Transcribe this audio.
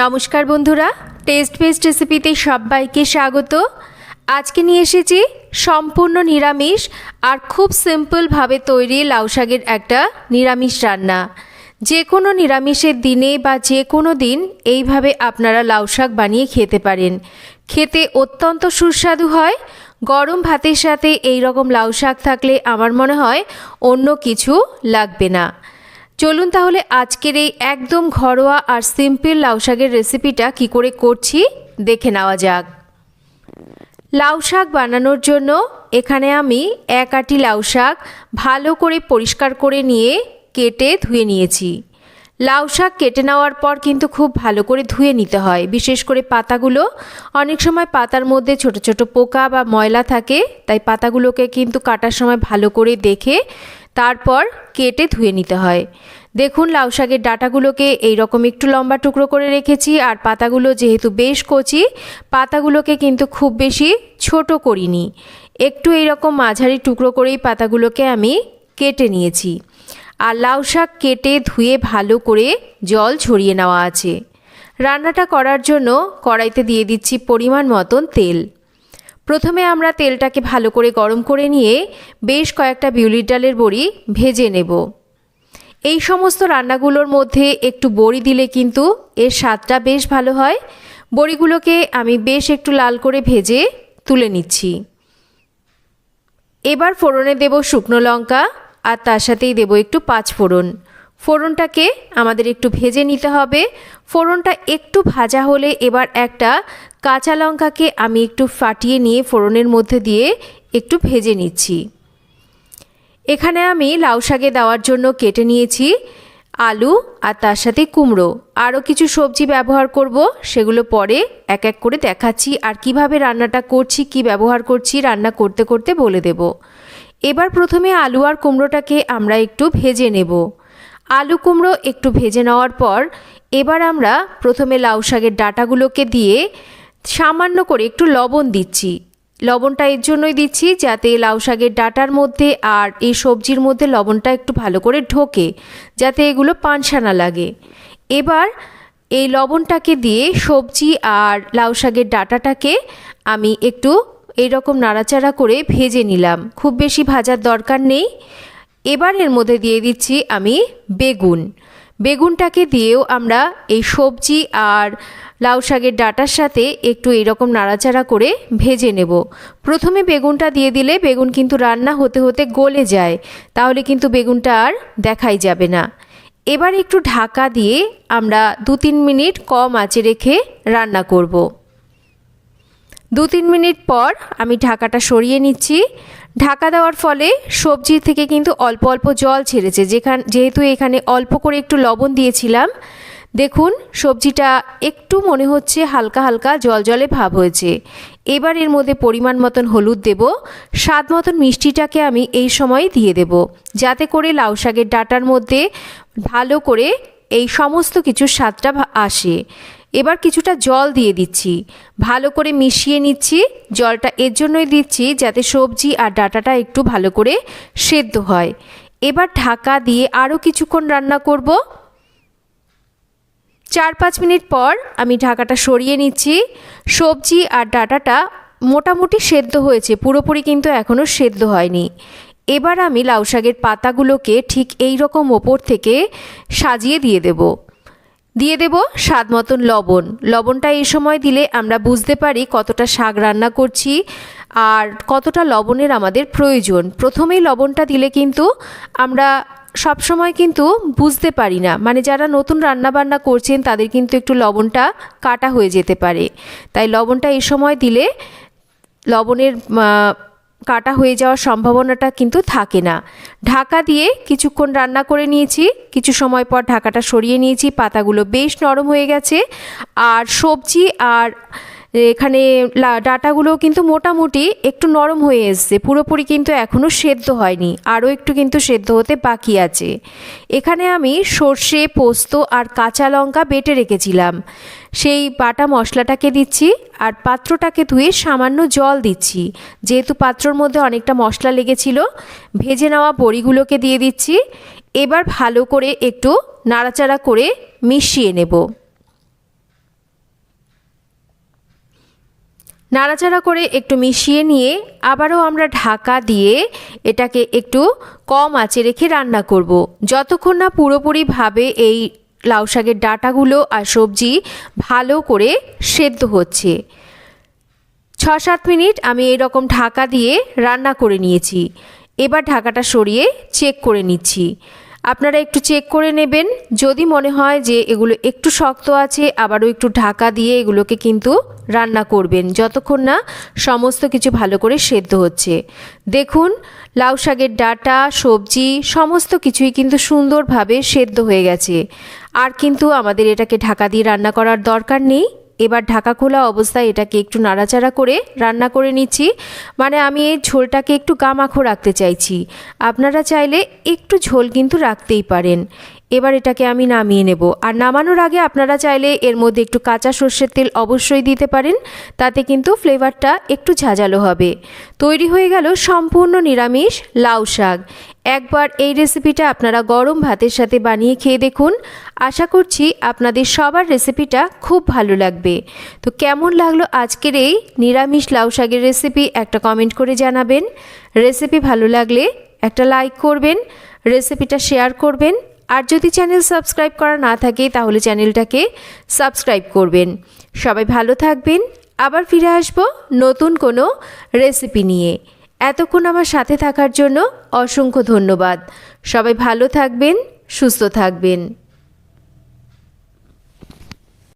নমস্কার বন্ধুরা test best রেসিপিতে সবাইকে স্বাগত। আজকে নিয়ে এসেছি সম্পূর্ণ নিরামিষ আর খুব সিম্পলভাবে তৈরি লাউ শাকের একটা নিরামিষ রান্না। যে কোনো নিরামিষের দিনে বা যে কোনো দিন এইভাবে আপনারা লাউ শাক বানিয়ে খেতে পারেন। খেতে অত্যন্ত সুস্বাদু হয়। গরম ভাতের সাথে এই রকম লাউ শাক থাকলে আমার মনে হয় অন্য কিছু লাগবে না। চলুন তাহলে আজকের এই একদম ঘরোয়া আর সিম্পল লাউ শাকের রেসিপিটা কী করে করছি দেখে নেওয়া যাক। লাউ শাক বানানোর জন্য এখানে আমি এক আটি লাউ শাক ভালো করে পরিষ্কার করে নিয়ে কেটে ধুয়ে নিয়েছি। লাউ শাক কেটে নেওয়ার পর কিন্তু খুব ভালো করে ধুয়ে নিতে হয়। বিশেষ করে পাতাগুলো, অনেক সময় পাতার মধ্যে ছোট ছোট পোকা বা ময়লা থাকে, তাই পাতাগুলোকে কিন্তু কাটার সময় ভালো করে দেখে তারপর কেটে ধুয়ে নিতে হয়। দেখুন, লাউ শাকের ডাটাগুলোকে এইরকম একটু লম্বা টুকরো করে রেখেছি আর পাতাগুলো যেহেতু বেশ কচি, পাতাগুলোকে কিন্তু খুব বেশি ছোট করিনি। একটু এইরকম মাঝারি টুকরো করেই পাতাগুলোকে আমি কেটে নিয়েছি। আর লাউ শাক কেটে ধুয়ে ভালো করে জল ছড়িয়ে নেওয়া আছে। রান্নাটা করার জন্য কড়াইতে দিয়ে দিচ্ছি পরিমাণ মতন তেল। প্রথমে আমরা তেলটাকে ভালো করে গরম করে নিয়ে বেশ কয়েকটা বিউলির ডালের বড়ি ভেজে নেব। এই সমস্ত রান্নাগুলোর মধ্যে একটু বড়ি দিলে কিন্তু এর স্বাদটা বেশ ভালো হয়। বড়িগুলোকে আমি বেশ একটু লাল করে ভেজে তুলে নিচ্ছি। এবার ফোড়নে দেব শুকনো লঙ্কা আর তার সাথেই দেব একটু পাঁচ ফোড়ন। ফোড়নটাকে আমাদের একটু ভেজে নিতে হবে। ফোড়নটা একটু ভাজা হলে এবার একটা কাঁচা লঙ্কাকে আমি একটু ফাটিয়ে নিয়ে ফোড়নের মধ্যে দিয়ে একটু ভেজে নিচ্ছি। এখানে আমি লাউ শাকে দেওয়ার জন্য কেটে নিয়েছি আলু আর তার সাথে কুমড়ো। আরও কিছু সবজি ব্যবহার করব, সেগুলো পরে এক এক করে দেখাচ্ছি আর কীভাবে রান্নাটা করছি, কি ব্যবহার করছি, রান্না করতে করতে বলে দেব। এবার প্রথমে আলু আর কুমড়োটাকে আমরা একটু ভেজে নেব। আলু কুমড়ো একটু ভেজে নেওয়ার পর এবার আমরা প্রথমে লাউ শাকের ডাটাগুলোকে দিয়ে সামান্য করে একটু লবণ দিচ্ছি। লবণটা এর জন্যই দিচ্ছি যাতে লাউ শাকের ডাটার মধ্যে আর এই সবজির মধ্যে লবণটা একটু ভালো করে ঢোকে, যাতে এগুলো পানসানা লাগে। এবার এই লবণটাকে দিয়ে সবজি আর লাউ শাকের ডাটাটাকে আমি একটু এইরকম নাড়াচাড়া করে ভেজে নিলাম। খুব বেশি ভাজার দরকার নেই। এবার এর মধ্যে দিয়ে দিচ্ছি আমি বেগুন। বেগুনটাকে দিয়েও আমরা এই সবজি আর লাউ শাকের ডাটার সাথে একটু এরকম নাড়াচাড়া করে ভেজে নেব। প্রথমে বেগুনটা দিয়ে দিলে বেগুন কিন্তু রান্না হতে হতে গলে যায়, তাহলে কিন্তু বেগুনটা আর দেখাই যাবে না। এবার একটু ঢাকা দিয়ে আমরা দু তিন মিনিট কম আঁচে রেখে রান্না করব। দু তিন মিনিট পর আমি ঢাকাটা সরিয়ে নিচ্ছি। ঢাকা দেওয়ার ফলে সবজি থেকে কিন্তু অল্প অল্প জল ছেড়েছে। যেখান, যেহেতু এখানে অল্প করে একটু লবণ দিয়েছিলাম, দেখুন সবজিটা একটু মনে হচ্ছে হালকা হালকা জল জলে ভাব হয়েছে। এবার এর মধ্যে পরিমাণ মতন হলুদ দেব, স্বাদ মতন মিষ্টিটাকে আমি এই সময় দিয়ে দেব, যাতে করে লাউ শাকের ডাটার মধ্যে ভালো করে এই সমস্ত কিছুর স্বাদটা আসে। এবার কিছুটা জল দিয়ে দিচ্ছি। ভালো করে মিশিয়ে নিচ্ছি। জলটা এর জন্যই দিচ্ছি যাতে সবজি আর ডাটাটা একটু ভালো করে সেদ্ধ হয়। এবার ঢাকা দিয়ে আরও কিছুক্ষণ রান্না করব। চার পাঁচ মিনিট পর আমি ঢাকাটা সরিয়ে নিচ্ছি। সবজি আর ডাটাটা মোটামুটি সেদ্ধ হয়েছে, পুরোপুরি কিন্তু এখনও সেদ্ধ হয়নি। এবার আমি লাউ শাকের পাতাগুলোকে ঠিক এই রকম ওপর থেকে সাজিয়ে দিয়ে দেবো। দিয়ে দেব স্বাদ মতন লবণ। লবণটা এই সময় দিলে আমরা বুঝতে পারি কতটা শাক রান্না করছি আর কতটা লবণের আমাদের প্রয়োজন। প্রথমেই লবণটা দিলে কিন্তু আমরা সব সময় কিন্তু বুঝতে পারি না। মানে যারা নতুন রান্না বান্না করছেন, তাদের কিন্তু একটু লবণটা কাটা হয়ে যেতে পারে। তাই লবণটা এই সময় দিলে লবণের কাটা হয়ে যাওয়ার সম্ভাবনাটা কিন্তু থাকে না। ঢাকা দিয়ে কিছুক্ষণ রান্না করে নিয়েছি, কিছু সময় পর ঢাকাটা সরিয়ে নিয়েছি, পাতাগুলো বেশ নরম হয়ে গেছে, আর সবজি আর এখানে ডাটাগুলো কিন্তু মোটামুটি একটু নরম হয়ে এসছে। পুরোপুরি কিন্তু এখনও সেদ্ধ হয়নি। আরও একটু কিন্তু সেদ্ধ হতে বাকি আছে। এখানে আমি সর্ষে, পোস্ত আর কাঁচা লঙ্কা বেটে রেখেছিলাম। সেই বাটা মশলাটাকে দিচ্ছি আর পাত্রটাকে ধুয়ে সামান্য জল দিচ্ছি। যেহেতু পাত্রর মধ্যে অনেকটা মশলা লেগেছিল, ভেজে নেওয়া বড়িগুলোকে দিয়ে দিচ্ছি। এবার ভালো করে একটু নাড়াচাড়া করে মিশিয়ে নেব। নাড়াচাড়া করে একটু মিশিয়ে নিয়ে আবারও আমরা ঢাকা দিয়ে এটাকে একটু কম আঁচে রেখে রান্না করব। যতক্ষণ না পুরোপুরিভাবে এই লাউ শাকের ডাঁটাগুলো আর সবজি ভালো করে সেদ্ধ হচ্ছে। ছ সাত মিনিট আমি এই রকম ঢাকা দিয়ে রান্না করে নিয়েছি। এবার ঢাকাটা সরিয়ে চেক করে নিচ্ছি। আপনারা একটু চেক করে নেবেন। যদি মনে হয় যে এগুলো একটু শক্ত আছে, আবারও একটু ঢাকা দিয়ে এগুলোকে কিন্তু রান্না করবেন। যতক্ষণ না সমস্ত কিছু ভালো করে সেদ্ধ হচ্ছে। দেখুন, লাউ শাকের ডাটা, সবজি, সমস্ত কিছুই কিন্তু সুন্দরভাবে সেদ্ধ হয়ে গেছে। আর কিন্তু আমাদের এটাকে ঢাকা দিয়ে রান্না করার দরকার নেই। এবার ঢাকা খোলা অবস্থায় এটাকে একটু নাড়াচাড়া করে রান্না করে নিচ্ছি। মানে আমি এই ঝোলটাকে একটু গামাখো রাখতে চাইছি। আপনারা চাইলে একটু ঝোল কিন্তু রাখতেই পারেন। এবার এটাকে আমি নামিয়ে নেব। আর নামানোর আগে আপনারা চাইলে এর মধ্যে একটু কাঁচা সর্ষের তেল অবশ্যই দিতে পারেন, তাতে কিন্তু ফ্লেভারটা একটু ঝাঁঝালো হবে। তৈরি হয়ে গেল সম্পূর্ণ নিরামিষ লাউ শাক। একবার এই রেসিপিটা আপনারা গরম ভাতের সাথে বানিয়ে খেয়ে দেখুন। আশা করছি আপনাদের সবার রেসিপিটা খুব ভালো লাগবে। তো কেমন লাগল আজকের এই নিরামিষ লাউ শাকের রেসিপি একটা কমেন্ট করে জানাবেন। রেসিপি ভালো লাগলে একটা লাইক করবেন, রেসিপিটা শেয়ার করবেন। আর যদি চ্যানেল সাবস্ক্রাইব করা না থাকে, তাহলে চ্যানেলটাকে সাবস্ক্রাইব করবেন। সবাই ভালো থাকবেন। আবার ফিরে আসব নতুন কোনো রেসিপি নিয়ে। এতক্ষণ আমার সাথে থাকার জন্য অসংখ্য ধন্যবাদ। সবাই ভালো থাকবেন, সুস্থ থাকবেন।